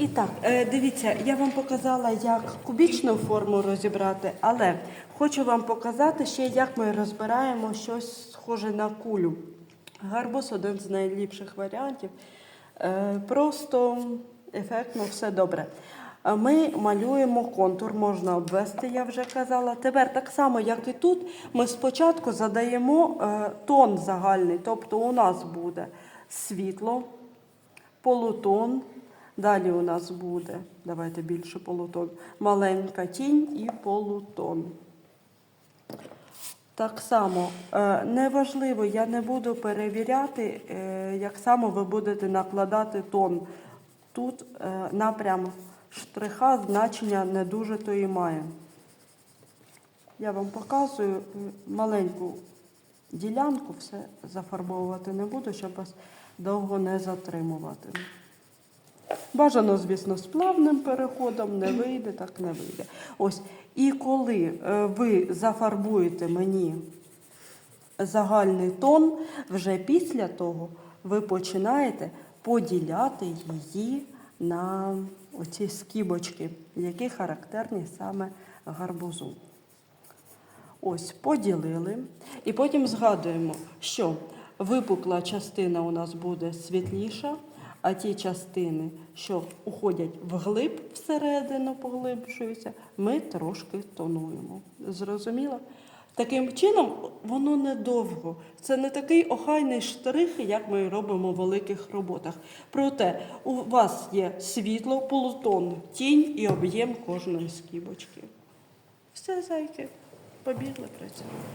І так, е, дивіться, я вам показала, як кубічну форму розібрати, але хочу вам показати ще, як ми розбираємо щось схоже на кулю. Гарбуз один з найліпших варіантів. Е, Просто ефектно все добре. Ми малюємо контур, можна обвести, я вже казала. Тепер так само, як і тут, ми спочатку задаємо е, тон загальний, тобто у нас буде світло, полутон. Далі у нас буде, давайте більше полутон, маленька тінь і полутон. Так само, е, неважливо, я не буду перевіряти, е, як само ви будете накладати тон. Тут е, напрям штриха значення не дуже то і має. Я вам показую маленьку ділянку, все зафарбовувати не буду, щоб вас довго не затримувати. Бажано, звісно, з плавним переходом не вийде, так не вийде. Ось. І коли е, ви зафарбуєте мені загальний тон, вже після того ви починаєте поділяти її на оці скибочки, які характерні саме гарбузу. Ось, поділили. І потім згадуємо, що випукла частина у нас буде світліша, а ті частини, що уходять вглиб всередину, поглибшуються, ми трошки тонуємо. Зрозуміло? Таким чином, воно недовго. Це не такий охайний штрих, як ми робимо в великих роботах. Проте у вас є світло, полутон, тінь і об'єм кожної скибочки. Все, зайки, побігли працювати.